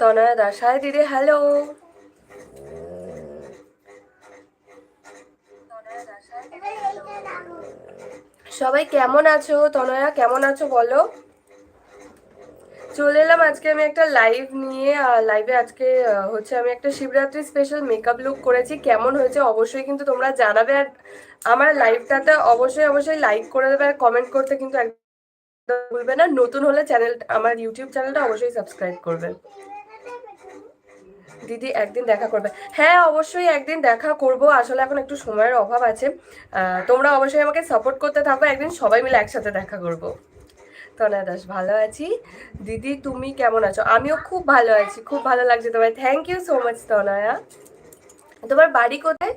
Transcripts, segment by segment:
তনয়া Das hi দিদি hello সবাই কেমন আছো? তনয়া, কেমন আছো বলো? চলে এলাম আজকে আমি একটা লাইভ নিয়ে। লাইভে আজকে হচ্ছে আমি একটা শিবরাত্রি স্পেশাল মেকআপ লুক করেছি। কেমন হয়েছে অবশ্যই কিন্তু তোমরা জানাবে। আর আমার লাইভটাতে অবশ্যই অবশ্যই লাইক করে দেবে আর কমেন্ট করতে কিন্তু ভুলবে না। নতুন হলে চ্যানেল আমার ইউটিউব চ্যানেলটা অবশ্যই সাবস্ক্রাইব করবে দিদি একদিন দেখা করবে। হ্যাঁ অবশ্যই একদিন দেখা করব। আসলে এখন একটু সময়ের অভাব আছে। তোমরা অবশ্যই আমাকে সাপোর্ট করতে থাকো। একদিন সবাই মিলে একসাথে দেখা করব। তনয়া দাস, ভালো আছি। দিদি, তুমি কেমন আছো? আমিও খুব ভালো আছি। খুব ভালো লাগছে তোমার thank you so much Tanaya. তোমার বাড়ি কোথায়?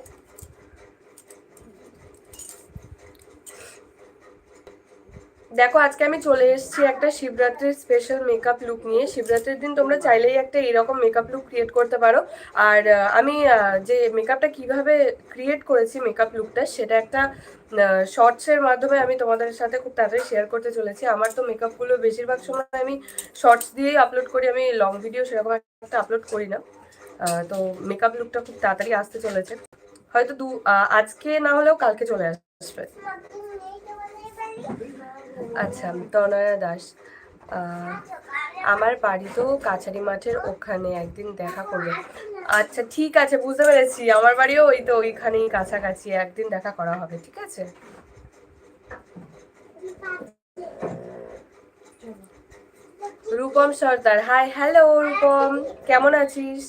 দেখো, আজকে আমি চলে এসেছি একটা শিবরাত্রির স্পেশাল মেকআপ লুক নিয়ে। শিবরাত্রির দিন তোমরা চাইলেই একটা এরকম মেকআপ লুক ক্রিয়েট করতে পারো। আর আমি যে মেকআপটা কীভাবে ক্রিয়েট করেছি মেকআপ লুকটা সেটা একটা শর্টসের মাধ্যমে আমি তোমাদের সাথে খুব তাড়াতাড়ি শেয়ার করতে চলেছি। আমার তো মেকআপগুলো বেশিরভাগ সময় আমি শর্টস দিয়েই আপলোড করি। আমি লং ভিডিও সেরকম একটা আপলোড করি না। তো মেকআপ লুকটা খুব তাড়াতাড়ি আসতে চলেছে। হয়তো দু আজকে না হলেও কালকে চলে আসবে। আচ্ছা তনয়া দাস। আমার বাড়ি তো কাছারি মাঠের ওখানে, একদিন দেখা করবে। আচ্ছা ঠিক আছে, বুঝতে পেরেছি। আমার বাড়িও ওই তো ওইখানেই কাছাকাছি, একদিন দেখা করা হবে, ঠিক আছে? Rupam Sardar hi hello Rupam. কেমন আছিস?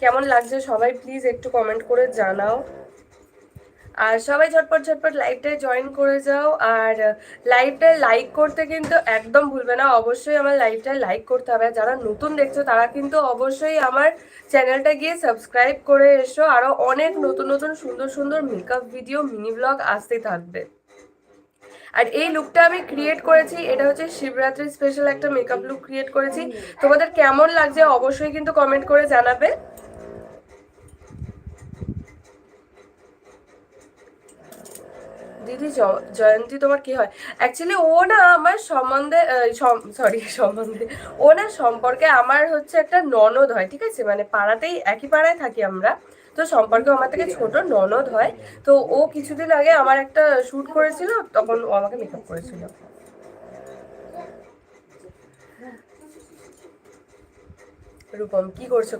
কেমন লাগছে? সবাই প্লিজ একটু কমেন্ট করে জানাও। আর সবাই ঝটপট ঝটপট লাইভটায় জয়েন করে যাও। আর লাইভটায় লাইক করতে কিন্তু একদম ভুলবে না। অবশ্যই আমার লাইভটায় লাইক করতে হবে। যারা নতুন দেখছ, তারা কিন্তু অবশ্যই আমার চ্যানেলটা গিয়ে সাবস্ক্রাইব করে এসো। আরও অনেক নতুন নতুন, সুন্দর সুন্দর মেকআপ ভিডিও মিনি ব্লগ আসতে থাকবে। আর এই লুকটা আমি ক্রিয়েট করেছি। এটা হচ্ছে শিবরাত্রি স্পেশাল একটা মেকআপ লুক ক্রিয়েট করেছি। তোমাদের কেমন লাগছে অবশ্যই কিন্তু কমেন্ট করে জানাবে। দিদি জয়ন্তী, তোমার কি হয়? অ্যাকচুয়ালি ও না আমার সম্বন্ধে সরি সম্বন্ধে, ও না সম্পর্কে আমার হচ্ছে একটা ননদ হয়, ঠিক আছে? মানে পাড়াতেই, একই পাড়ায় থাকি আমরা, তো সম্পর্কে আমার থেকে ছোট, ননদ হয়। তো ও কিছুদিন আগে আমার একটা শ্যুট করেছিল, তখন ও আমাকে মেকআপ করেছিল। রূপম, কি করছ?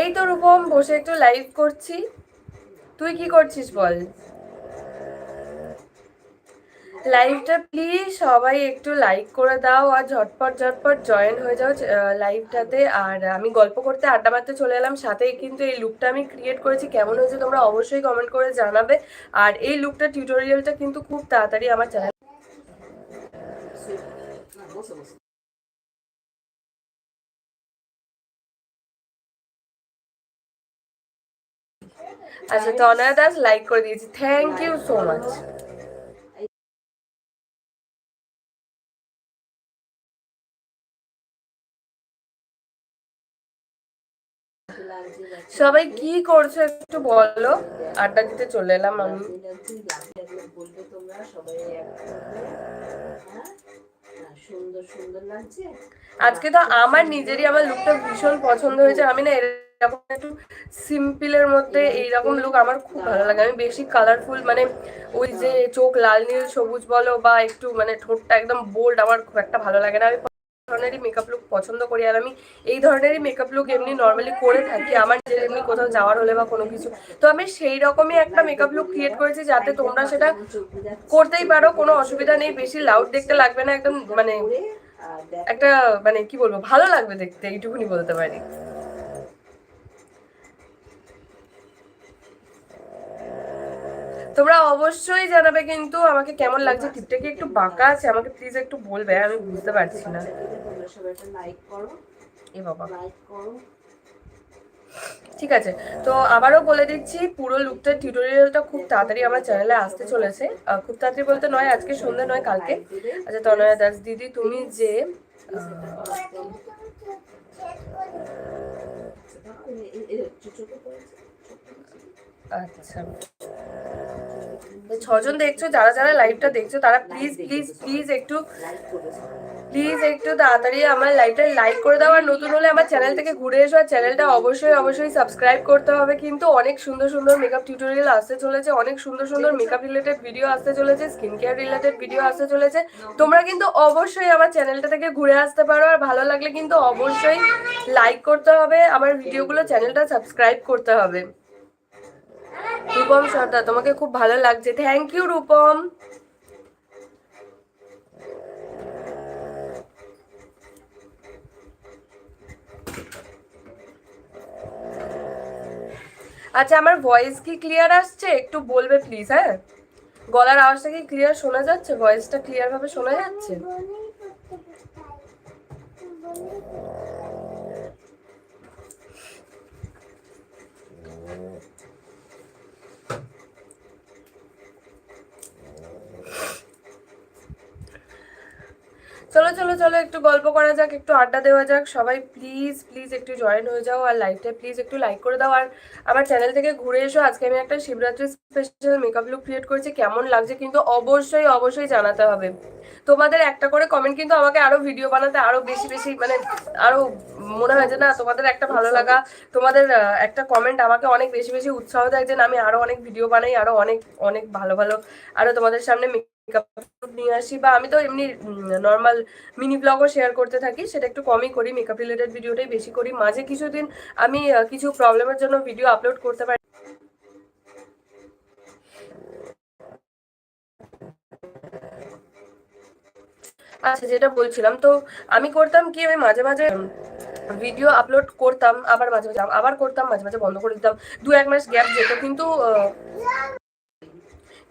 এই তো রূপম, বসে একটু লাইভ করছি। তুই কি করছিস বল? লাইভটা প্লিজ সবাই একটু লাইক করে দাও আর ঝটপট ঝটপট জয়েন হয়ে যাও লাইভটাতে আর আমি গল্প করতে আড্ডা মারতে চলে এলাম। সাথেই কিন্তু এই লুকটা আমি ক্রিয়েট করেছি। কেমন হয়েছে তোমরা অবশ্যই কমেন্ট করে জানাবে। আর এই লুকটা টিউটোরিয়ালটা কিন্তু খুব তাড়াতাড়ি আমার চ্যানেল আচ্ছা তনয়া দাস লাইক করে দিয়েছি। থ্যাংক ইউ সো মাচ সবাই কি করছ একটু বলো? আড্ডা দিতে চলে এলাম আমি। আজকে তো আমার নিজেরই আমার লুকটা ভীষণ পছন্দ হয়েছে। আমি না এরকম একটু সিম্পলের মধ্যে এইরকম লুক আমার খুব ভালো লাগে। আমি বেশি কালারফুল মানে ওই যে চোখ লাল, নীল, সবুজ বলো বা একটু মানে ঠোঁটটা একদম বোল্ড আমার খুব একটা ভালো লাগে না। আমি ধরনেরই মেকআপ লুক পছন্দ করি। আর আমি এই ধরনেরই মেকআপ লুক এমনি নর্মালি করে থাকি, আমার যে এমনি কোথাও যাওয়ার হলে বা কোনো কিছু। তো আমি সেই রকমই একটা মেকআপ লুক ক্রিয়েট করেছি যাতে তোমরা সেটা করতেই পারো, কোনো অসুবিধা নেই, বেশি লাউড দেখতে লাগবে না, একদম মানে একটা মানে কি বলব, ভালো লাগবে দেখতে, এইটুকুনি বলতে পারি। তোমরা অবশ্যই জানাবে কিন্তু আমাকে কেমন লাগছে। টিপটা কি একটু বাঁকা আছে? আমাকে প্লিজ একটু বলবে, আমি বুঝতে পারছি না। এ বাবা। ঠিক আছে, তো আবারও বলে দিচ্ছি, পুরো লুকটার টিউটোরিয়ালটা খুব তাড়াতাড়ি আমার চ্যানেলে আসতে চলেছে। খুব তাড়াতাড়ি বলতে নয়, আজকে সন্ধ্যে নয়, কালকে। আচ্ছা তনয়া দাস, দিদি, তুমি যে আচ্ছা। ছজন দেখছ, যারা যারা লাইভটা দেখছ, তারা প্লিজ প্লিজ প্লিজ একটু প্লিজ একটু তাড়াতাড়ি আমার লাইভটা লাইক করে দাও। আর নতুন হলে আমার চ্যানেল থেকে ঘুরে এসো। আর চ্যানেলটা অবশ্যই অবশ্যই সাবস্ক্রাইব করতে হবে। কিন্তু অনেক সুন্দর সুন্দর মেকআপ টিউটোরিয়াল আসতে চলেছে। অনেক সুন্দর সুন্দর মেকআপ রিলেটেড ভিডিও আসতে চলেছে। স্কিন কেয়ার রিলেটেড ভিডিও আসতে চলেছে। তোমরা কিন্তু অবশ্যই আমার চ্যানেলটা থেকে ঘুরে আসতে পারো। আর ভালো লাগলে কিন্তু অবশ্যই লাইক করতে হবে। আমার ভিডিওগুলো চ্যানেলটা সাবস্ক্রাইব করতে হবে। রূপম সর্দার, তোমাকে খুব ভালো লাগছে। Thank you Rupam. আচ্ছা আমার ভয়েস কি ক্লিয়ার আসছে? একটু বলবে প্লিজ হ্যাঁ? গলার আওয়াজটা কি ক্লিয়ার শোনা যাচ্ছে? ভয়েসটা ক্লিয়ার ভাবে শোনা যাচ্ছে? চলো চলো চলো, একটু গল্প করা যাক, একটু আড্ডা দেওয়া যাক। সবাই প্লিজ প্লিজ একটু জয়েন হয়ে যাও আর লাইভটা প্লিজ একটু লাইক করে দাও। আর আমার চ্যানেল থেকে ঘুরে এসো। আজকে আমি একটা Shivratri special makeup look create করেছি। কেমন লাগছে কিন্তু অবশ্যই অবশ্যই জানাতে হবে। তোমাদের একটা করে কমেন্ট কিন্তু আমাকে আরও ভিডিও বানাতে আরও বেশি বেশি মানে আরও মনে হয় যে না, তোমাদের একটা ভালো লাগা। তোমাদের একটা কমেন্ট আমাকে অনেক বেশি বেশি উৎসাহ দেয় যে আমি আরও অনেক ভিডিও বানাই, আরও অনেক অনেক ভালো ভালো, আরও তোমাদের সামনে মেকআপ নিয়ে আসি বা আমি তো এমনি নর্মাল মিনি ব্লগও শেয়ার করতে থাকি, সেটা একটু কমই করি মেকআপ রিলেটেড ভিডিওটাই বেশি করি। মাঝে কিছুদিন আমি কিছু প্রবলেমের জন্য ভিডিও আপলোড করতে পারি। আচ্ছা যেটা বলছিলাম, তো আমি করতাম কি, আমি মাঝে মাঝে ভিডিও আপলোড করতাম, আবার মাঝে মাঝে, আবার করতাম, মাঝে মাঝে বন্ধ করে দিতাম। দু এক মাস গ্যাপ যেত, কিন্তু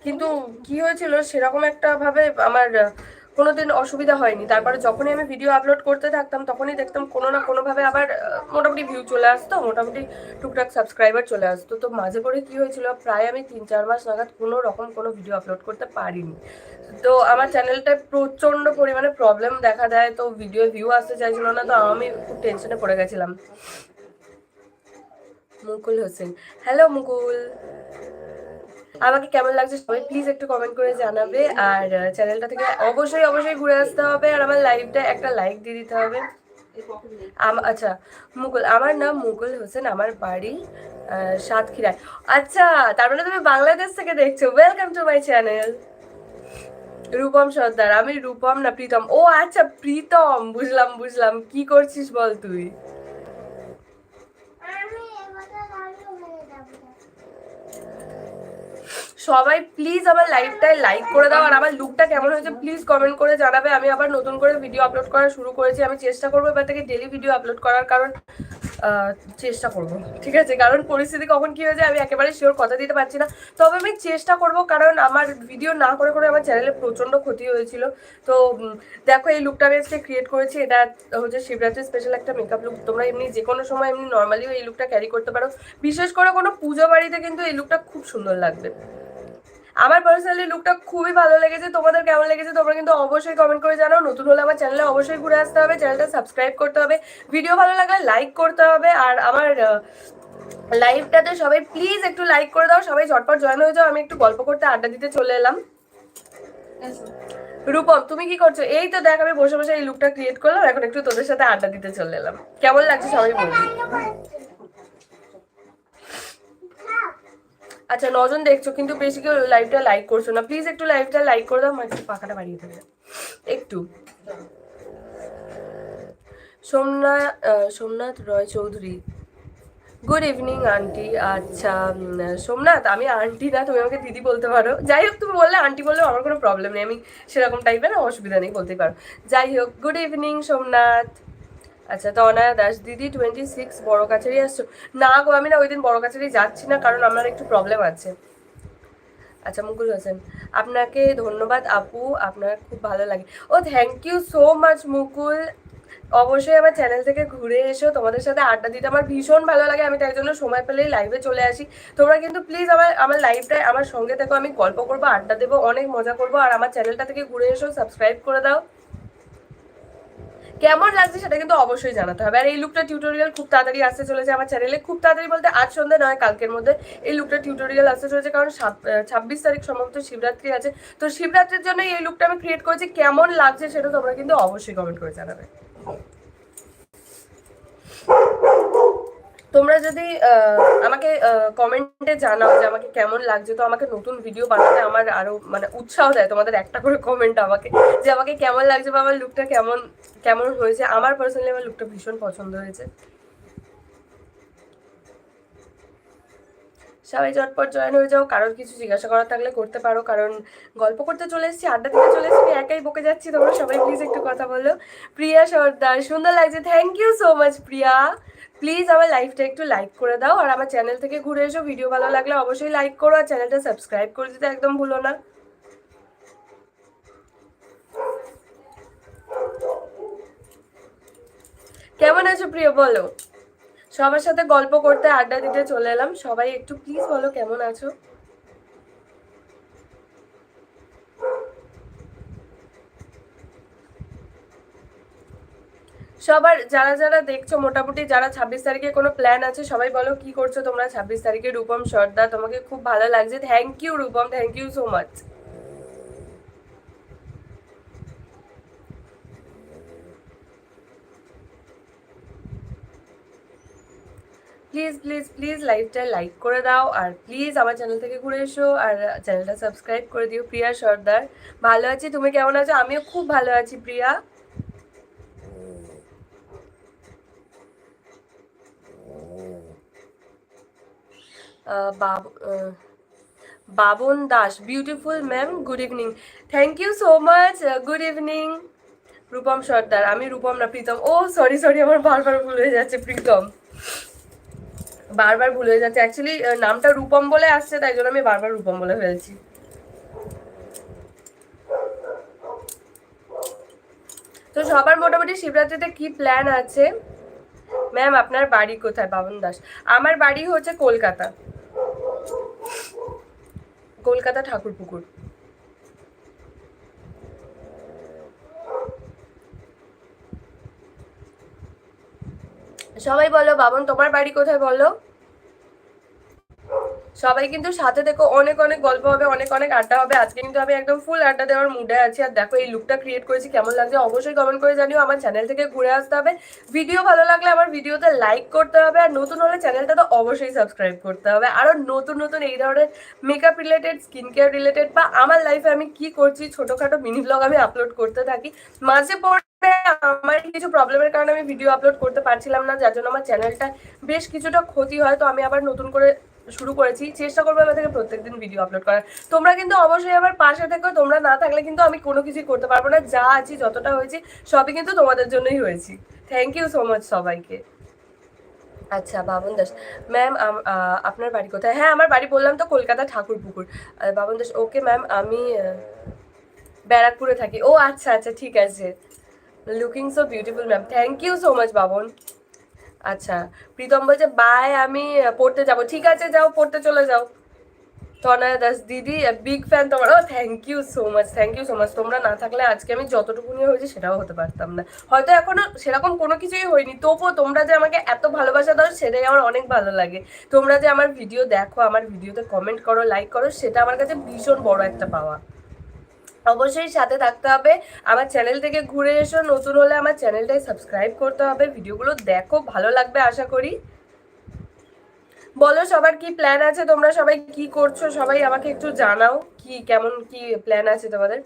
কিন্তু কি হয়েছিল সেরকম একটা ভাবে আমার কোনোদিন অসুবিধা হয়নি। তারপরে যখনই আমি ভিডিও আপলোড করতে থাকতাম, তখনই দেখতাম কোনো না কোনোভাবে আবার মোটামুটি ভিউ চলে আসতো, মোটামুটি টুকটাক সাবস্ক্রাইবার চলে আসতো। তো মাঝে পরে কি হয়েছিল, প্রায় আমি তিন চার মাস নাগাদ কোনো রকম কোনো ভিডিও আপলোড করতে পারিনি। তো আমার চ্যানেলটায় প্রচণ্ড পরিমাণে প্রবলেম দেখা দেয়, তো ভিডিও ভিউ আসতে চাইছিল না, তো আমি খুব টেনশনে পড়ে গেছিলাম। মুকুল হোসেন। হ্যালো মুকুল। আমাকে কেমন লাগছে সবাই প্লিজ একটু কমেন্ট করে জানাবে। আর চ্যানেলটা থেকে অবশ্যই অবশ্যই ঘুরে আসতে হবে। আর আমার লাইভটা একটা লাইক দিয়ে দিতে হবে। আচ্ছা মুকুল, আমার নাম মুকুল হোসেন, আমার বাড়ি সাতক্ষীরায়। আচ্ছা তার মানে তুমি বাংলাদেশ থেকে দেখছ। Welcome to my channel Rupam Sardar, আমি রূপম না, প্রীতম। ও আচ্ছা প্রীতম, বুঝলাম বুঝলাম। কি করছিস বল তুই আমি এবারে লালু হয়ে যাব সবাই প্লিজ আমার লাইভটায় লাইক করে দাও আর আমার লুকটা কেমন হয়েছে প্লিজ কমেন্ট করে জানাবে। আমি আবার নতুন করে ভিডিও আপলোড করা শুরু করেছি। আমি চেষ্টা করব এবার থেকে ডেলি ভিডিও আপলোড করার কারণ চেষ্টা করব। ঠিক আছে? কারণ পরিস্থিতি কখন কি হয়ে যায় আমি একেবারে শিওর কথা দিতে পারছি না। তবে আমি চেষ্টা করব কারণ আমার ভিডিও না করে করে আমার চ্যানেলে প্রচণ্ড ক্ষতি হয়েছিল। তো দেখো এই লুকটা আমি আজকে ক্রিয়েট করেছি। এটা হচ্ছে শিবরাত্রি স্পেশাল একটা মেকআপ লুক তোমরা এমনি যে কোনো সময় এমনি নর্মালিও এই লুকটা ক্যারি করতে পারো। বিশেষ করে কোনো পুজো বাড়িতে কিন্তু এই লুকটা খুব সুন্দর লাগবে। আমার পার্সোনালি লুকটা খুবই ভালো লেগেছে। তোমাদের কেমন লেগেছে তোমরা কিন্তু অবশ্যই কমেন্ট করে জানাও। নতুন হলে আমার চ্যানেলে অবশ্যই ঘুরে আসতে হবে। চ্যানেলটা সাবস্ক্রাইব করতে হবে। ভিডিও ভালো লাগলে লাইক করতে হবে। আর আমার লাইভটাতে সবাই প্লিজ একটু লাইক করে দাও। সবাই ঝটপট জয়েন হয়ে যাও। আমি একটু গল্প করতে আড্ডা দিতে চলে এলাম। রূপম, তুমি কি করছ? এই তো দেখ, আমি বসে বসে এই লুকটা ক্রিয়েট করলাম। এখন একটু তোদের সাথে আড্ডা দিতে চলে এলাম। কেমন লাগছে সবাই বলবি আচ্ছা নজন দেখছ, কিন্তু বেশি কেউ লাইভটা লাইক করছ না। প্লিজ একটু লাইভটা লাইক করে দাও আমার একটু পাখাটা বাড়িয়ে দেবে। একটু। Somnath Somnath Roy Chowdhury. Good evening aunty আচ্ছা সোমনাথ, আমি আন্টি না, তুমি আমাকে দিদি বলতে পারো। যাই হোক, তুমি বললে আন্টি বললে আমার কোনো প্রবলেম নেই। আমি সেরকম টাইপের অসুবিধা নেই বলতেই পারো। যাই হোক গুড ইভিনিং সোমনাথ। আচ্ছা তো অনায়া দাস, দিদি টোয়েন্টি সিক্স বড় কাছারি আসছো? না গো, আমি না ওই দিন বড় কাছারি যাচ্ছি না, কারণ আমার একটু প্রবলেম আছে। আচ্ছা মুকুল হোসেন, আপনাকে ধন্যবাদ আপু, আপনার খুব ভালো লাগে। ও thank you so much Mukul. অবশ্যই আমার চ্যানেল থেকে ঘুরে এসো, তোমাদের সাথে আড্ডা দিতে আমার ভীষণ ভালো লাগে, আমি তাই জন্য সময় পেলেই লাইভে চলে আসি। তোমরা কিন্তু প্লিজ আমার আমার লাইভটায় আমার সঙ্গে থেকো, আমি গল্প করব, আড্ডা দেবো, অনেক মজা করব, আর আমার চ্যানেলটা থেকে ঘুরে এসো সাবস্ক্রাইব করে দাও। কেমন লাগছে সেটা কিন্তু অবশ্যই জানাতে হবে। আর এই লুকটা টিউটোরিয়াল খুব তাড়াতাড়ি আসতে চলেছে আমার চ্যানেলে খুব তাড়াতাড়ি বলতে আজ সন্ধ্যা নয়, কালকের মধ্যে এই লুকটা টিউটোরিয়াল আসতে চলেছে। কারণ ছাব্বিশ তারিখ সম্ভবত শিবরাত্রি আছে। তো শিবরাত্রির জন্য এই লুকটা আমি ক্রিয়েট করেছি। কেমন লাগছে সেটা তোমরা কিন্তু অবশ্যই কমেন্ট করে জানাবে। তোমরা যদি আমাকে কমেন্টে জানাও যে আমাকে কেমন লাগছে, তো আমাকে নতুন ভিডিও বানাতে আমার আরও মানে উৎসাহ দেয় তোমাদের একটা করে কমেন্ট আমাকে, যে আমাকে কেমন লাগছে বা আমার লুকটা কেমন কেমন হয়েছে। আমার পার্সোনালি আমার লুকটা ভীষণ পছন্দ হয়েছে। সবাই চটপট জয়েন হয়ে যাও, কারোর কিছু জিজ্ঞাসা করার থাকলে করতে পারো, কারণ গল্প করতে চলে এসেছি, আড্ডা দিতে চলে এসেছি একাই বকে যাচ্ছি, তোমরা সবাই প্লিজ একটু কথা বলো। প্রিয়া সর্দার, সুন্দর লাগছে thank you so much Priya. Please আমার লাইফটা একটু লাইক করে দাও, আর আমার চ্যানেল থেকে ঘুরে এসো ভিডিও ভালো লাগলে অবশ্যই লাইক করো, আর চ্যানেলটা সাবস্ক্রাইব করে দিতে একদম ভুলো না। কেমন আছো প্রিয়, বলো? সবার সাথে গল্প করতে আড্ডা দিতে চলে এলাম। সবাই একটু প্লিজ বলো কেমন আছো? সবার যারা যারা দেখছ, মোটামুটি যারা ছাব্বিশ তারিখে কোনো প্ল্যান আছে, সবাই বলো কি করছ তোমরা ছাব্বিশ তারিখে রূপম সর্দার। তোমাকে খুব ভালো লাগছে। Thank you Rupam thank you so much please please please লাইভটা লাইক করে দাও আর প্লিজ আমার চ্যানেল থেকে ঘুরে এসো আর চ্যানেলটা সাবস্ক্রাইব করে দিও প্রিয়া সর্দার। ভালো আছি, তুমি কেমন আছো? আমিও খুব ভালো আছি প্রিয়া। বাব Babon Das beautiful ma'am good evening thank you so much good evening Rupam Sardar, আমি রূপম না, প্রীতম। ও সরি সরি আমার বারবার ভুলে যাচ্ছে, প্রীতম। বারবার ভুল যাচ্ছে। অ্যাকচুয়ালি নামটা রূপম বলে আসছে, তাই জন্য আমি বারবার রূপম বলে ফেলছি। তো সবার মোটামুটি শিবরাত্রিতে কি প্ল্যান আছে? ম্যাম আপনার বাড়ি কোথায়? বাবন দাস। আমার বাড়ি হচ্ছে কলকাতা। কলকাতা ঠাকুরপুকুর। সবাই বলো বাবন তোমার বাড়ি কোথায় বলো? সবাই কিন্তু সাথে দেখো অনেক অনেক গল্প হবে, অনেক অনেক আড্ডা হবে, আজকে কিন্তু আমি একদম ফুল আড্ডা দেওয়ার মুডে আছি। আর দেখো, এই লুকটা ক্রিয়েট করেছি, কেমন লাগছে অবশ্যই কমেন্ট করে জানিও, আমার চ্যানেল থেকে ঘুরে আসতে হবে। ভিডিও ভালো লাগলে আমার ভিডিওতে লাইক করতে হবে, আর নতুন হলে চ্যানেলটা তো অবশ্যই সাবস্ক্রাইব করতে হবে। আরও নতুন নতুন এই ধরনের makeup related skin care related বা আমার লাইফে আমি কি করছি, ছোটোখাটো মিনি ব্লগ আমি আপলোড করতে থাকি, মাঝে পড়ে আমার কিছু প্রবলেমের কারণে আমি ভিডিও আপলোড করতে পারছিলাম না, যার জন্য আমার চ্যানেলটা বেশ কিছুটা ক্ষতি হয়। তো আমি আবার নতুন করে শুরু করেছি। চেষ্টা করব এবার থেকে প্রত্যেকদিন ভিডিও আপলোড করার। তোমরা কিন্তু অবশ্যই আমার পাশে থেকো। তোমরা না থাকলে কিন্তু আমি কোনো কিছুই করতে পারব না। যা আছি, যতটা হয়েছি, সবই কিন্তু তোমাদের জন্যই হয়েছি। থ্যাংক ইউ সো মাচ সবাইকে। আচ্ছা বাবন দাস ম্যাম আপনার বাড়ি কোথায়? হ্যাঁ আমার বাড়ি বললাম তো, কলকাতা ঠাকুরপুকুর। বাবন দাস ওকে ম্যাম আমি ব্যারাকপুরে থাকি। ও আচ্ছা আচ্ছা ঠিক আছে। Looking so beautiful ma'am thank you so much Babon. আচ্ছা প্রীতম বলছে বাই আমি পড়তে যাব। ঠিক আছে, যাও, পড়তে চলে যাও। তনয়া দাস, দিদি বিগ ফ্যান তোমার। ও thank you so much thank you so much তোমরা না থাকলে আজকে আমি যতটুকুনি হয়েছি সেটাও হতে পারতাম না। হয়তো এখনও সেরকম কোনো কিছুই হয়নি। তবুও তোমরা যে আমাকে এত ভালোবাসা দাও, সেটাই আমার অনেক ভালো লাগে। তোমরা যে আমার ভিডিও দেখো, আমার ভিডিওতে কমেন্ট করো লাইক করো, সেটা আমার কাছে ভীষণ বড় একটা পাওয়া। অবশ্যই সাথে থাকতে হবে। আমার চ্যানেল থেকে ঘুরে এসো, নতুন হলে আমার চ্যানেলটাই সাবস্ক্রাইব করতে হবে। ভিডিওগুলো দেখো, ভালো লাগবে আশা করি। বলো, সবার কি প্ল্যান আছে? তোমরা সবাই কি করছ? সবাই আমাকে একটু জানাও, কি, কেমন, কি প্ল্যান আছে তোমাদের?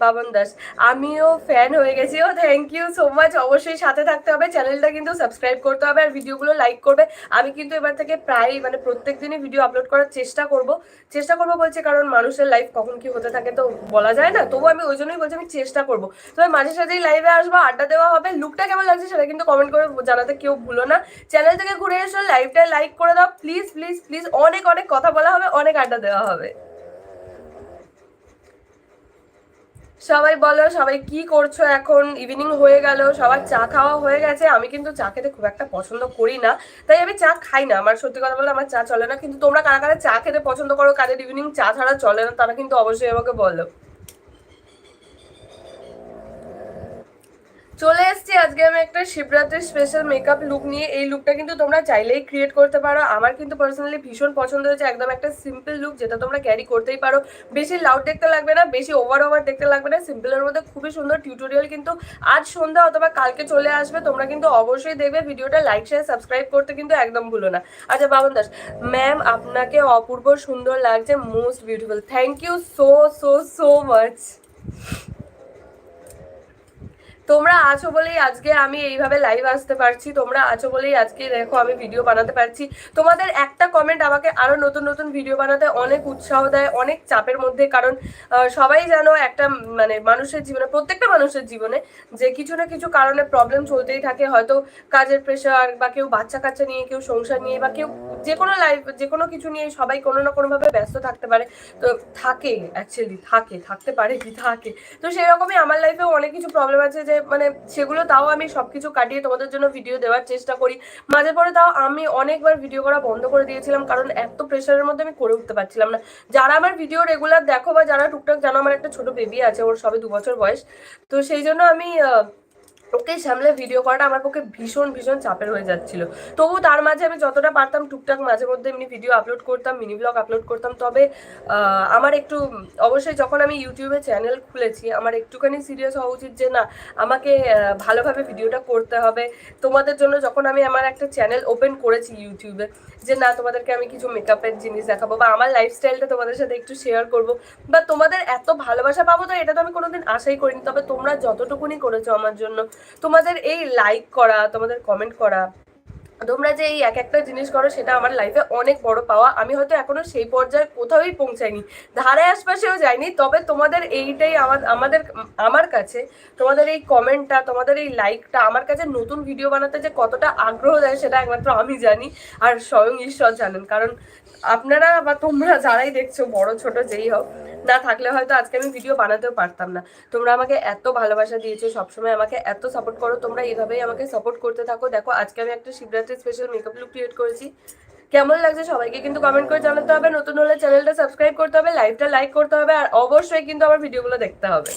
বাবন দাস। আমিও ফ্যান হয়ে গেছি। ও থ্যাংক ইউ সো মাচ অবশ্যই সাথে থাকতে হবে। চ্যানেলটা কিন্তু সাবস্ক্রাইব করতে হবে আর ভিডিওগুলো লাইক করবে। আমি কিন্তু এবার থেকে প্রায় মানে প্রত্যেক দিনই ভিডিও আপলোড করার চেষ্টা করব। চেষ্টা করব বলছে, কারণ মানুষের লাইফ কখন কি হতে থাকে তো বলা যায় না। তবু আমি ওই জন্যই বলছি, আমি চেষ্টা করব। তবে মাঝে সাঝেই লাইভে আসব, আড্ডা দেওয়া হবে। লুকটা কেমন লাগছে সেটা কিন্তু কমেন্ট করে জানাতে কেউ ভুলো না। চ্যানেল থেকে ঘুরে এসো লাইভটা লাইক করে দাও। প্লিজ প্লিজ প্লিজ অনেক অনেক কথা বলা হবে, অনেক আড্ডা দেওয়া হবে। সবাই বলো, সবাই কি করছ এখন? ইভিনিং হয়ে গেল, সবার চা খাওয়া হয়ে গেছে। আমি কিন্তু চা খেতে খুব একটা পছন্দ করি না, তাই আমি চা খাই না। আমার সত্যি কথা বলে আমার চা চলে না, কিন্তু তোমরা কারা কারা চা খেতে পছন্দ করো, কাদের ইভিনিং চা ছাড়া চলে না, তারা কিন্তু অবশ্যই আমাকে বলো। চলে এসেছি। আজকে আমি একটা শিবরাত্রির স্পেশাল মেকআপ লুক নিয়ে। এই লুকটা কিন্তু তোমরা চাইলেই ক্রিয়েট করতে পারো। আমার কিন্তু পার্সোনালি ভীষণ পছন্দ হয়েছে। একদম একটা সিম্পল লুক যেটা তোমরা ক্যারি করতেই পারো। বেশি লাউড দেখতে লাগবে না, বেশি ওভার ওভার দেখতে লাগবে না। সিম্পলের মধ্যে খুবই সুন্দর টিউটোরিয়াল কিন্তু আজ সন্ধ্যা অথবা কালকে চলে আসবে। তোমরা কিন্তু অবশ্যই দেখবে। ভিডিওটা লাইক শেয়ার সাবস্ক্রাইব করতে কিন্তু একদম ভুলো না। আচ্ছা বাবন দাস ম্যাম আপনাকে অপূর্ব সুন্দর লাগছে। Most beautiful thank you so so so much তোমরা আছো বলেই আজকে আমি এইভাবে লাইভ আসতে পারছি, তোমরা আছো বলেই আজকে দেখো আমি ভিডিও বানাতে পারছি। তোমাদের একটা কমেন্ট আমাকে আরও নতুন নতুন ভিডিও বানাতে অনেক উৎসাহ দেয়, অনেক চাপের মধ্যে, কারণ সবাই জানো একটা মানে মানুষের জীবনে, প্রত্যেকটা মানুষের জীবনে যে কিছু না কিছু কারণে প্রবলেম চলতেই থাকে। হয়তো কাজের প্রেশার বা কেউ বাচ্চা কাচ্চা নিয়ে, কেউ সংসার নিয়ে বা কেউ যে কোনো লাইফ যে কোনো কিছু নিয়ে সবাই কোনো না কোনোভাবে ব্যস্ত থাকতে পারে। তো থাকে অ্যাকচুয়ালি থাকে, থাকতে পারে কি থাকে। তো সেই রকমই আমার লাইফেও অনেক কিছু প্রবলেম আছে যে মানে সেগুলো তাও আমি সবকিছু কাটিয়ে তোমাদের জন্য ভিডিও দেওয়ার চেষ্টা করি। মাঝে পরে তাও আমি অনেকবার ভিডিও করা বন্ধ করে দিয়েছিলাম, কারণ এত প্রেশারের মধ্যে আমি করে উঠতে পারছিলাম না। যারা আমার ভিডিও রেগুলার দেখো বা যারা টুকটাক জানো, আমার একটা ছোট বেবি আছে, ওর সবে দু বছর বয়স। তো সেই জন্য আমি ওকে সামলে ভিডিও করাটা আমার পক্ষে ভীষণ ভীষণ চাপের হয়ে যাচ্ছিল। তবু তার মাঝে আমি যতটা পারতাম টুকটাক মাঝে মধ্যে এমনি ভিডিও আপলোড করতাম মিনি ব্লগ আপলোড করতাম। তবে আমার একটু, অবশ্যই যখন আমি ইউটিউবে চ্যানেল খুলেছি, আমার একটুখানি সিরিয়াস হওয়া উচিত যে, না, আমাকে ভালোভাবে ভিডিওটা করতে হবে। তোমাদের জন্য যখন আমি আমার একটা চ্যানেল ওপেন করেছি ইউটিউবে যে, না, তোমাদেরকে আমি কিছু মেকআপের জিনিস দেখাবো বা আমার লাইফস্টাইলটা তোমাদের সাথে একটু শেয়ার করব। বা তোমাদের এত ভালোবাসা পাবো তো এটা তো আমি কোনোদিন আশাই করিনি। তবে তোমরা যতটুকুনি করেছ আমার জন্য তোমাদের এই লাইক করা, তোমাদের কমেন্ট করা, তোমরা যে এই এক একটা জিনিস করো, সেটা আমার লাইফে অনেক বড় পাওয়া। আমি হয়তো এখনও সেই পর্যায়ে কোথাওই পৌঁছাইনি। ধারে আশপাশেও যাইনি, তবে তোমাদের এইটাই আমার, আমাদের, আমার কাছে, তোমাদের এই কমেন্টটা তোমাদের এই লাইকটা আমার কাছে নতুন ভিডিও বানাতে যে কতটা আগ্রহ দেয়, সেটা একমাত্র আমি জানি। আর স্বয়ং ঈশ্বর জানেন, কারণ আপনারা বা তোমরা যারাই দেখছ, বড়, ছোট, যেই হোক, না থাকলে হয়তো আজকে আমি ভিডিও বানাতেও পারতাম না। তোমরা আমাকে এত ভালোবাসা দিয়েছ, সবসময় আমাকে এত সাপোর্ট করো, তোমরা এইভাবেই আমাকে সাপোর্ট করতে থাকো। দেখো, আজকে আমি একটা Shivratri special makeup look create করেছি। কেমন লাগছে সবাইকে কিন্তু কমেন্ট করে জানাতে হবে। নতুন হলে চ্যানেলটা সাবস্ক্রাইব করতে হবে লাইভটা লাইক করতে হবে, আর অবশ্যই কিন্তু আমার ভিডিওগুলো দেখতে হবে।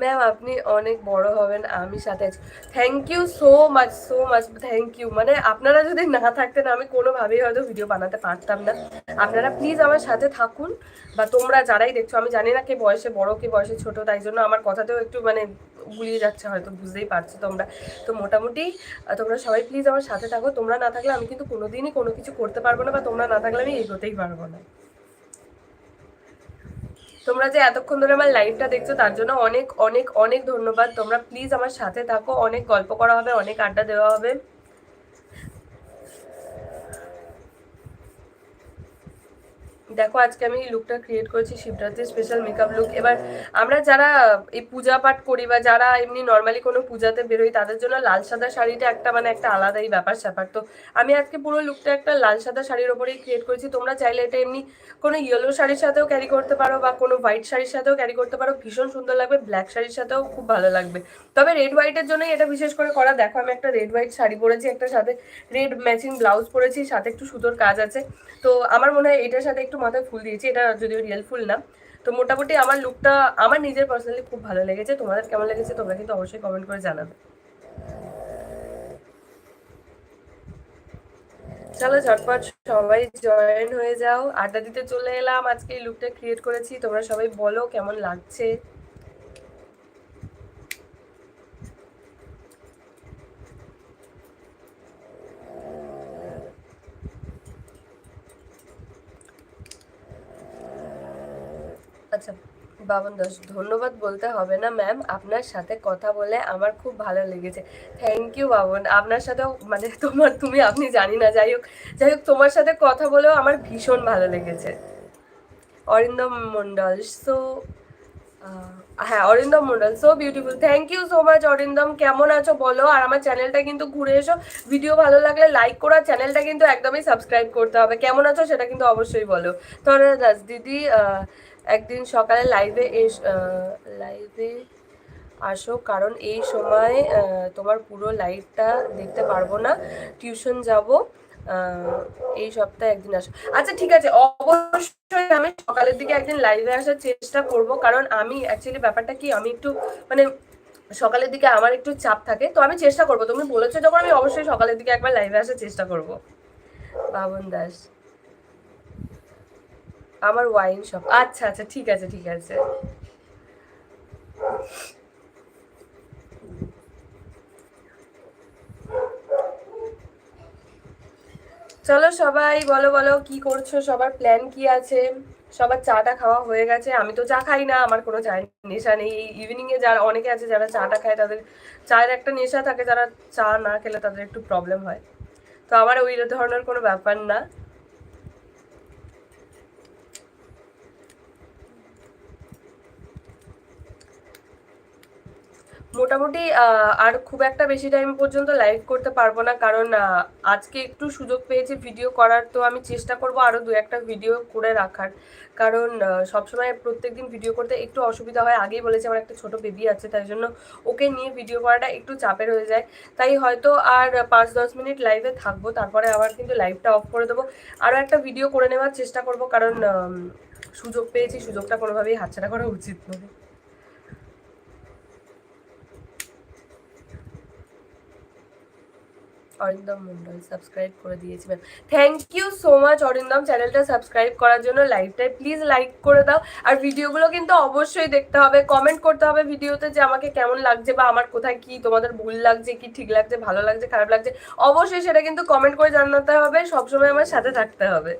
ম্যাম আপনি অনেক বড় হবেন, আমি সাথে আছি। Thank you so much so much thank you মানে আপনারা যদি না থাকতেন, আমি কোনোভাবেই হয়তো ভিডিও বানাতে পারতাম না। আপনারা প্লিজ আমার সাথে থাকুন, বা তোমরা যারাই দেখছ, আমি জানি না কে বয়সে বড়, কে বয়সে ছোট, তাই জন্য আমার কথাতেও একটু মানে গুলিয়ে যাচ্ছে, হয়তো বুঝতেই পারছ তোমরা। তো মোটামুটি তোমরা সবাই প্লিজ আমার সাথে থাকো। তোমরা না থাকলে আমি কিন্তু কোনোদিনই কোনো কিছু করতে পারব না, বা তোমরা না থাকলে আমি এগোতেই পারব না। তোমরা যে এতক্ষণ ধরে আমার লাইভটা দেখছ, তার জন্য অনেক অনেক অনেক ধন্যবাদ। তোমরা প্লিজ আমার সাথে থাকো, অনেক গল্প করা হবে, অনেক আড্ডা দেওয়া হবে। দেখো, আজকে আমি লুকটা ক্রিয়েট করেছি শিবরাত্রি স্পেশাল মেকআপ লুক এবার আমরা যারা এই পূজা পাঠ করি বা যারা এমনি নর্মালি কোনো পূজাতে বেরোই, তাদের জন্য লাল সাদা শাড়িটা একটা মানে একটা আলাদাই ব্যাপার স্যাপার। তো আমি আজকে পুরো লুকটা একটা লাল সাদা শাড়ির ওপরেই ক্রিয়েট করেছি। তোমরা চাইলে এটা এমনি কোনো ইয়েলো শাড়ির সাথেও ক্যারি করতে পারো বা কোনো হোয়াইট শাড়ির সাথেও ক্যারি করতে পারো। ভীষণ সুন্দর লাগবে ব্ল্যাক শাড়ির সাথেও খুব ভালো লাগবে। তবে রেড হোয়াইটের জন্যই এটা বিশেষ করে করা। দেখো, আমি একটা রেড হোয়াইট শাড়ি পরেছি, একটা সাথে রেড ম্যাচিং ব্লাউজ পরেছি, সাথে একটু সুতোর কাজ আছে। তো আমার মনে হয় এটার সাথে একটু মাথায় ফুল দিয়েছি, এটা যদিও রিয়েল ফুল না। তো মোটামুটি আমার লুকটা আমার নিজের পার্সোনালি খুব ভালো লেগেছে। তোমাদের কেমন লেগেছে তোমরা কিন্তু অবশ্যই কমেন্ট করে জানাবে। চলো ঝটপট সবাই জয়েন হয়ে যাও। আড্ডা দিতে চলে এলাম। আজকে এই লুকটা ক্রিয়েট করেছি। তোমরা সবাই বলো কেমন লাগছে। আচ্ছা বাবন দাস ধন্যবাদ বলতে হবে না ম্যাম আপনার সাথে কথা বলে আমার খুব ভালো লেগেছে। থ্যাংক ইউ বাবন আপনার সাথেও মানে তোমার, তুমি, আপনি জানি না, যাই হোক যাই হোক, তোমার সাথে কথা বলেও আমার ভীষণ ভালো লেগেছে। অরিন্দম মন্ডল সো হ্যাঁ Arindam Mondal so beautiful thank you so much Arindam. কেমন আছো বলো? আর আমার চ্যানেলটা কিন্তু ঘুরে এসো। ভিডিও ভালো লাগলে লাইক করো, আর চ্যানেলটা কিন্তু একদমই সাবস্ক্রাইব করতে হবে। কেমন আছো সেটা কিন্তু অবশ্যই বলো। তরে দাস দিদি একদিন সকালে লাইভে এস লাইভে আসো, কারণ এই সময় তোমার পুরো লাইভটা দেখতে পারব না। টিউশন যাব এই সপ্তাহে একদিন আসো। আচ্ছা ঠিক আছে, অবশ্যই আমি সকালের দিকে একদিন লাইভে আসার চেষ্টা করব, কারণ আমি অ্যাকচুয়ালি ব্যাপারটা কি, আমি একটু মানে সকালের দিকে আমার একটু চাপ থাকে, তো আমি চেষ্টা করব। তুমি বলেছ যখন, আমি অবশ্যই সকালের দিকে একবার লাইভে আসার চেষ্টা করব। বাবন দাস। আমার ওয়াইন শপ আচ্ছা আচ্ছা ঠিক আছে ঠিক আছে। চলো সবাই, বলো বলো, কি করছ? সবার প্ল্যান কি আছে? সবার চাটা খাওয়া হয়ে গেছে। আমি তো চা খাই না, আমার কোনো চায়ের নেশা নেই। ইভিনিং এ যারা, অনেকে আছে যারা চাটা খায়, তাদের চায়ের একটা নেশা থাকে, যারা চা না খেলে তাদের একটু প্রবলেম হয়। তো আমার ওই ধরনের কোনো ব্যাপার না। মোটামুটি আর খুব একটা বেশি টাইম পর্যন্ত লাইভ করতে পারব না। কারণ আজকে একটু সুযোগ পেয়েছি ভিডিও করার তো আমি চেষ্টা করব আরও দু একটা ভিডিও করে রাখার। কারণ আহ, প্রত্যেক দিন ভিডিও করতে একটু অসুবিধা হয়। আগেই বলেছি আমার একটা ছোট বেবি আছে তাই জন্য ওকে নিয়ে ভিডিও করাটা একটু চাপের হয়ে যায়। তাই হয়তো আর পাঁচ দশ মিনিট লাইভে থাকব তারপরে আবার কিন্তু লাইভটা অফ করে দেবো। আরও একটা ভিডিও করে নেওয়ার চেষ্টা করব কারণ সুযোগ পেয়েছি সুযোগটা কোনোভাবেই হাতছাড়া করা উচিত নয়। অরিন্দম মন্ডল সাবস্ক্রাইব করে দিয়েছি ma'am thank you so much Arindam চ্যানেলটা সাবস্ক্রাইব করার জন্য লাইভটায় প্লিজ লাইক করে দাও। আর ভিডিওগুলো কিন্তু অবশ্যই দেখতে হবে কমেন্ট করতে হবে ভিডিওতে যে আমাকে কেমন লাগছে বা আমার কোথায় কি, তোমাদের ভুল লাগছে, কি ঠিক লাগছে, ভালো লাগছে, খারাপ লাগছে, অবশ্যই সেটা কিন্তু কমেন্ট করে জানাতে হবে, সবসময় আমার সাথে থাকতে হবে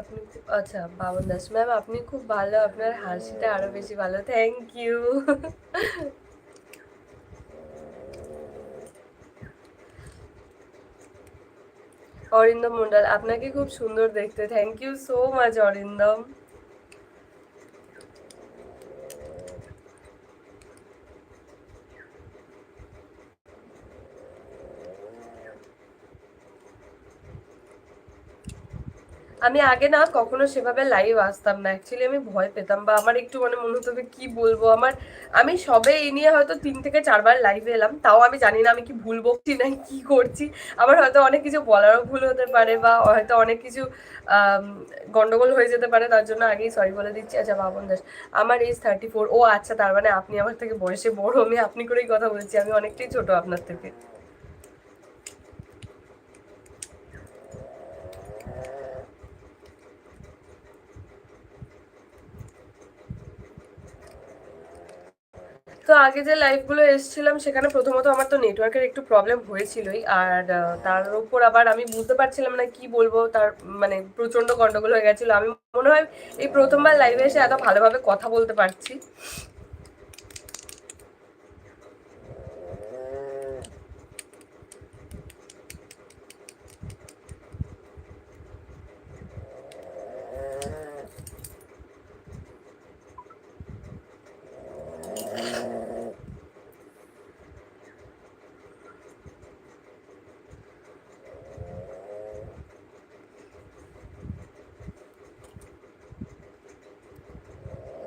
আপনি খুব- আচ্ছা বাবন দাস। ম্যাম আপনি খুব ভালো, আপনার হাসিটা আরও বেশি ভালো। থ্যাংক ইউ অরিন্দম মন্ডল আপনাকে খুব সুন্দর দেখতে। Thank you so much Arindam. আমি আগে না কখনো সেভাবে লাইভ আসতাম না। অ্যাকচুয়ালি আমি ভয় পেতাম বা আমার একটু মানে মনে হতো কি বলব? আমার, আমি সবে এই নিয়ে হয়তো তিন থেকে চারবার লাইভে এলাম। তাও আমি জানি না আমি কি ভুল বকছি না কি করছি। আমার হয়তো অনেক কিছু বলারও ভুল হতে পারে বা হয়তো অনেক কিছু গন্ডগোল হয়ে যেতে পারে। তার জন্য আগেই সরি বলে দিচ্ছি। আচ্ছা বাবন দাস, আমার এজ থার্টি ফোর ও আচ্ছা তার মানে আপনি আমার থেকে বয়সে বড়। আমি আপনি করেই কথা বলছি। আমি অনেকটাই ছোট আপনার থেকে। তো আগে যে লাইভগুলো এসেছিলাম, সেখানে প্রথমত আমার তো নেটওয়ার্কের একটু প্রবলেম হয়েছিলই। আর তার উপর আবার আমি বুঝতে পারছিলাম না কি বলব, তার মানে প্রচণ্ড গন্ডগোল হয়ে গেছিল। আমি মনে হয় এই প্রথমবার লাইভে এসে এত ভালোভাবে কথা বলতে পারছি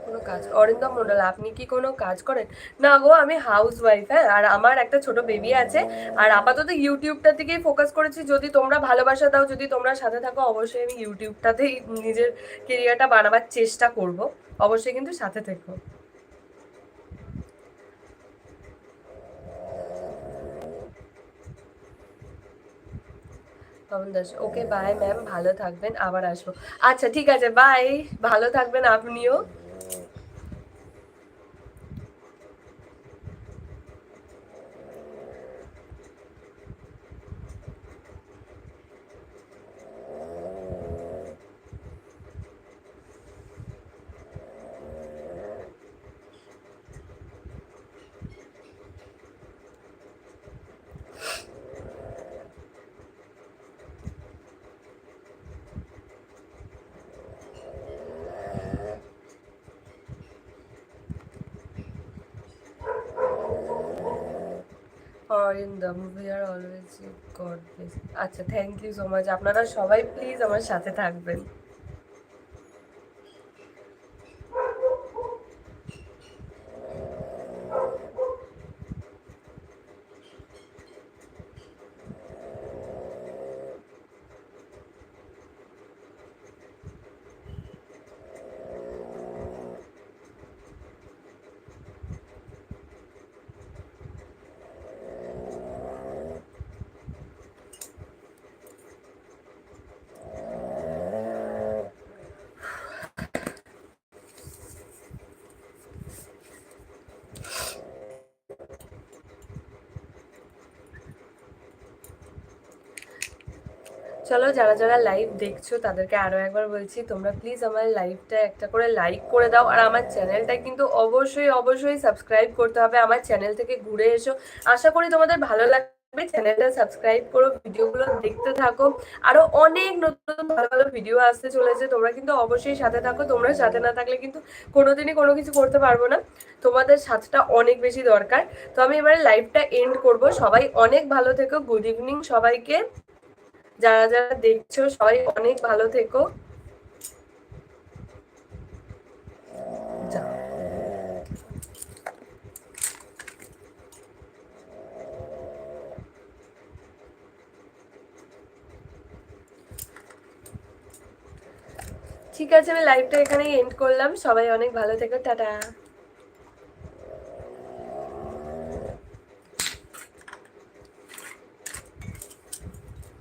কোনো কাজ অরিন্দম মন্ডল, আপনি কি কোনো কাজ করেন? না গো, আমি হাউস ওয়াইফ হ্যাঁ আর আমার একটা ছোট বেবি আছে, আর আপাতত ইউটিউবটার দিকেই ফোকাস করেছি। যদি তোমরা ভালোবাসা দাও, যদি তোমরা সাথে থাকো, অবশ্যই আমি ইউটিউবটাতেই নিজের কেরিয়ারটা বানাবার চেষ্টা করব। অবশ্যই কিন্তু সাথে থেকো। ওকে বাই ম্যাম ভালো থাকবেন, আবার আসব। আচ্ছা ঠিক আছে বাই ভালো থাকবেন আপনিও। ব্লেস আচ্ছা থ্যাংক ইউ সো মাচ আপনারা সবাই প্লিজ আমার সাথে থাকবেন। চলো যারা যারা লাইভ দেখছ, তাদেরকে আরও একবার বলছি, তোমরা প্লিজ আমার লাইভটা একটা করে লাইক করে দাও। আর আমার চ্যানেলটা কিন্তু অবশ্যই অবশ্যই সাবস্ক্রাইব করতে হবে। আমার চ্যানেল থেকে ঘুরে এসো। আশা করি তোমাদের ভালো লাগবে। চ্যানেলটা সাবস্ক্রাইব করো, ভিডিওগুলো দেখতে থাকো। আরও অনেক নতুন ভালো ভালো ভিডিও আসতে চলেছে। তোমরা কিন্তু অবশ্যই সাথে থাকো। তোমরা সাথে না থাকলে কিন্তু কোনোদিনই কোনো কিছু করতে পারব না। তোমাদের সাথটা অনেক বেশি দরকার। তো আমি এবারে লাইভটা এন্ড করব। সবাই অনেক ভালো থেকো। গুড ইভিনিং সবাইকে। যারা যারা দেখছ, সবাই অনেক ভালো থেকো। ঠিক আছে, আমি লাইভটা এখানেই এন্ড করলাম। সবাই অনেক ভালো থেকো, টাটা।